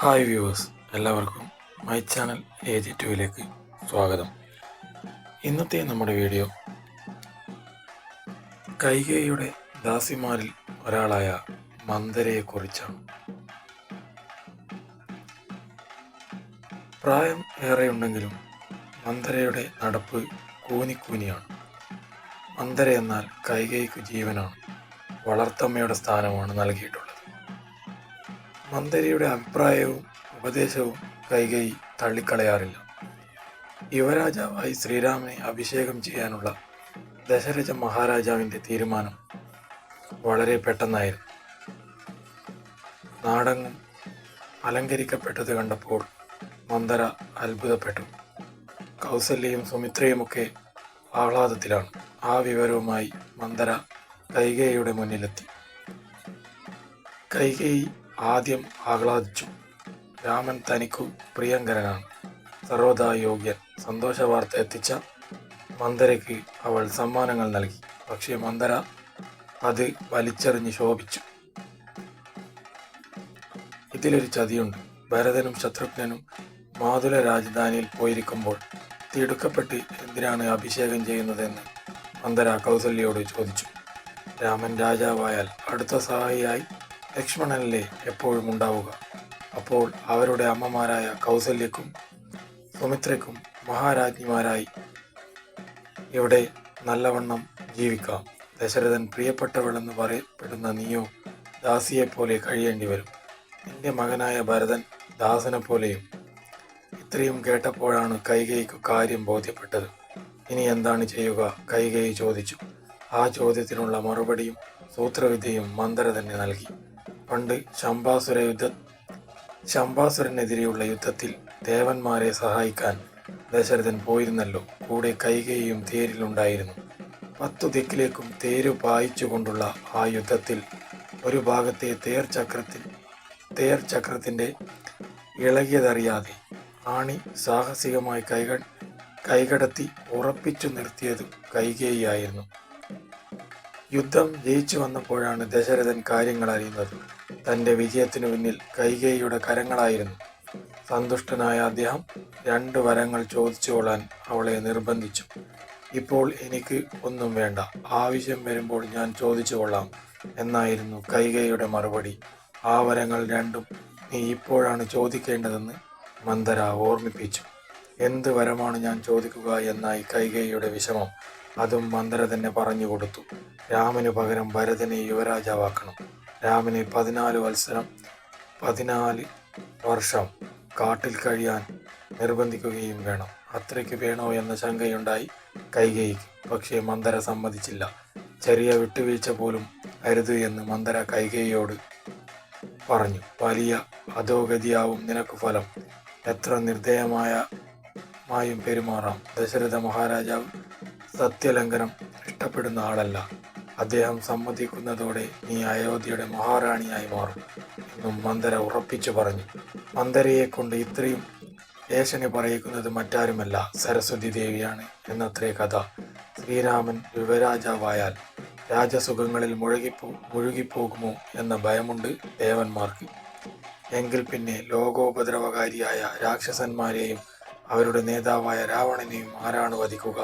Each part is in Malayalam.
ഹായ് വ്യൂവേഴ്സ് എല്ലാവർക്കും മൈ ചാനൽ എ ജി ടുവിലേക്ക് സ്വാഗതം. ഇന്നത്തെ നമ്മുടെ വീഡിയോ കൈകയുടെ ദാസിമാരിൽ ഒരാളായ മന്ദരയെക്കുറിച്ചാണ്. പ്രായം ഏറെയുണ്ടെങ്കിലും മന്ദരയുടെ നടപ്പ് കൂനിക്കൂനിയാണ്. മന്ദര എന്നാൽ കൈകൈക്ക് ജീവനാണ് വളർത്തമ്മയുടെ സ്ഥാനമാണ് നൽകിയിട്ടുള്ളത്. മന്ദരിയുടെ അഭിപ്രായവും ഉപദേശവും കൈകൈ തള്ളിക്കളയാറില്ല. യുവരാജാവായി ശ്രീരാമനെ അഭിഷേകം ചെയ്യാനുള്ള ദശരഥ മഹാരാജാവിന്റെ തീരുമാനം വളരെ പെട്ടെന്നായിരുന്നു. നാടങ്ങും അലങ്കരിക്കപ്പെട്ടത് കണ്ടപ്പോൾ മന്ദര അത്ഭുതപ്പെട്ടു. കൗസല്യയും സുമിത്രയുമൊക്കെ ആഹ്ലാദത്തിലാണ്. ആ വിവരവുമായി മന്ദര കൈകേയിയുടെ മുന്നിലെത്തി. കൈകേയി ആദ്യം ആഹ്ലാദിച്ചു. രാമൻ തനിക്കു പ്രിയങ്കരനാണ്. സർവതായോഗ്യൻ സന്തോഷ വാർത്ത എത്തിച്ച മന്ദരയ്ക്ക് അവൾ സമ്മാനങ്ങൾ നൽകി. പക്ഷേ മന്ദര അത് വലിച്ചെറിഞ്ഞ് ശോഭിച്ചു. ഇതിലൊരു ചതിയുണ്ട്. ഭരതനും ശത്രുഘ്നനും മാതുല രാജധാനിയിൽ പോയിരിക്കുമ്പോൾ തിടുക്കപ്പെട്ട് എന്തിനാണ് അഭിഷേകം ചെയ്യുന്നതെന്ന് മന്ദര കൗസല്യയോട് ചോദിച്ചു. രാമൻ രാജാവായാൽ അടുത്ത സഹായിയായി ലക്ഷ്മണനല്ലേ എപ്പോഴും ഉണ്ടാവുക. അപ്പോൾ അവരുടെ അമ്മമാരായ കൗസല്യക്കും സുമിത്രയ്ക്കും മഹാരാജ്ഞിമാരായി ഇവിടെ നല്ലവണ്ണം ജീവിക്കാം. ദശരഥൻ പ്രിയപ്പെട്ടവളെന്ന് പറയപ്പെടുന്ന നീയോ ദാസിയെപ്പോലെ കഴിയേണ്ടി വരും. നിന്റെ മകനായ ഭരതൻ ദാസനെ പോലെയും ഇത്രയും കേട്ടപ്പോഴാണ് കൈകൈക്ക് കാര്യം ബോധ്യപ്പെട്ടത്. ഇനി എന്താണ് ചെയ്യുക? കൈകൈ ചോദിച്ചു. ആ ചോദ്യത്തിനുള്ള മറുപടിയും സൂത്രവിദ്യയും മന്ദര തന്നെ നൽകി. പണ്ട് ശംബാസുര യുദ്ധ ശംബാസുരനെതിരെയുള്ള യുദ്ധത്തിൽ ദേവന്മാരെ സഹായിക്കാൻ ദശരഥൻ പോയിരുന്നല്ലോ. കൂടെ കൈകയും തേരിലുണ്ടായിരുന്നു പത്തു ദിക്കിലേക്കും തേരു പായിച്ചുകൊണ്ടുള്ള ആ യുദ്ധത്തിൽ ഒരു ഭാഗത്തെ തേർ ചക്രത്തിൽ തേർ ചക്രത്തിന്റെ ഇളകിയതറിയാതെ ആണി സാഹസികമായി കൈക കൈകടത്തി ഉറപ്പിച്ചു നിർത്തിയത് കൈകേയിയായിരുന്നു. യുദ്ധം ജയിച്ചു വന്നപ്പോഴാണ് ദശരഥൻ കാര്യങ്ങൾ അറിയുന്നത്. തന്റെ വിജയത്തിനു പിന്നിൽ കൈകേയിയുടെ കരങ്ങളായിരുന്നു. സന്തുഷ്ടനായ അദ്ദേഹം രണ്ട് വരങ്ങൾ ചോദിച്ചുകൊള്ളാൻ അവളെ നിർബന്ധിച്ചു. ഇപ്പോൾ എനിക്ക് ഒന്നും വേണ്ട. ആവശ്യം വരുമ്പോൾ ഞാൻ ചോദിച്ചു കൊള്ളാം എന്നായിരുന്നു കൈകേയിയുടെ മറുപടി. ആ വരങ്ങൾ രണ്ടും നീ ഇപ്പോഴാണ് ചോദിക്കേണ്ടതെന്ന് മന്ദര ഓർമ്മിപ്പിച്ചു. എന്ത് വരമാണ് ഞാൻ ചോദിക്കുക എന്നായി കൈകേയിയുടെ വിഷമം അതും മന്ദര തന്നെ പറഞ്ഞു കൊടുത്തു. രാമന് പകരം ഭരതനെ യുവരാജാവാക്കണം. രാമന് പതിനാല് വത്സരം പതിനാല് വർഷം കാട്ടിൽ കഴിയാൻ നിർബന്ധിക്കുകയും വേണം. അത്രയ്ക്ക് വേണോ എന്ന ശങ്കയുണ്ടായി കൈകേയിക്ക്. പക്ഷേ മന്ദര സമ്മതിച്ചില്ല. ചെറിയ വിട്ടുവീഴ്ച പോലും അരുത് എന്ന് മന്ദര കൈകയോട് പറഞ്ഞു. വലിയ അധോഗതിയാവും നിനക്ക് ഫലം. എത്ര നിർദ്ദയമായ മായും പെരുമാറാം. ദശരഥ മഹാരാജാവ് സത്യലംഘനം ഇഷ്ടപ്പെടുന്ന ആളല്ല. അദ്ദേഹം സമ്മതിക്കുന്നതോടെ നീ അയോധ്യയുടെ മഹാറാണിയായി മാറും എന്നും മന്ദര ഉറപ്പിച്ചു പറഞ്ഞു. മന്ദരയെ കൊണ്ട് ഇത്രയും ഏഷണി പറയിക്കുന്നത് മറ്റാരുമല്ല സരസ്വതി ദേവിയാണ് എന്നത്രേ കഥ. ശ്രീരാമൻ യുവരാജാവായാൽ രാജസുഖങ്ങളിൽ മുഴുകിപ്പോ മുഴുകിപ്പോകുമോ എന്ന ഭയമുണ്ട് ദേവന്മാർക്ക്. എങ്കിൽ പിന്നെ ലോകോപദ്രവകാരിയായ രാക്ഷസന്മാരെയും അവരുടെ നേതാവായ രാവണനെയും ആരാണ് വധിക്കുക?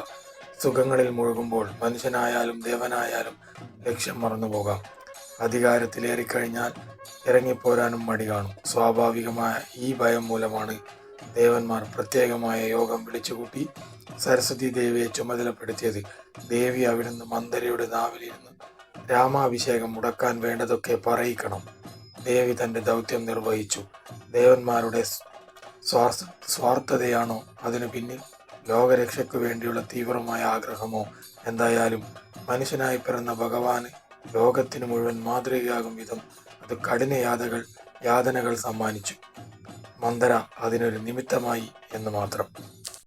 സുഖങ്ങളിൽ മുഴുകുമ്പോൾ മനുഷ്യനായാലും ദേവനായാലും ലക്ഷ്യം മറന്നുപോകാം അധികാരത്തിലേറിക്കഴിഞ്ഞാൽ ഇറങ്ങിപ്പോരാനും മടി കാണും. സ്വാഭാവികമായ ഈ ഭയം മൂലമാണ് ദേവന്മാർ പ്രത്യേകമായ യോഗം വിളിച്ചുകൂട്ടി സരസ്വതി ദേവിയെ ചുമതലപ്പെടുത്തിയത്. ദേവി അവിടുന്ന് മന്ദരയുടെ നാവിലിരുന്ന് രാമാഭിഷേകം മുടക്കാൻ വേണ്ടതൊക്കെ പറയിക്കണം. ദേവി തന്റെ ദൗത്യം നിർവഹിച്ചു. ദേവന്മാരുടെ സ്വാർത്ഥ സ്വാർത്ഥതയാണോ അതിനു പിന്നിൽ? ലോകരക്ഷയ്ക്കു വേണ്ടിയുള്ള തീവ്രമായ ആഗ്രഹമോ? എന്തായാലും മനുഷ്യനായി പിറന്ന ഭഗവാന് ലോകത്തിനു മുഴുവൻ മാതൃകയാകും വിധം അത് കഠിന യാതകൾ യാതനകൾ സമ്മാനിച്ചു. മന്ദര അതിനൊരു നിമിത്തമായി എന്ന് മാത്രം.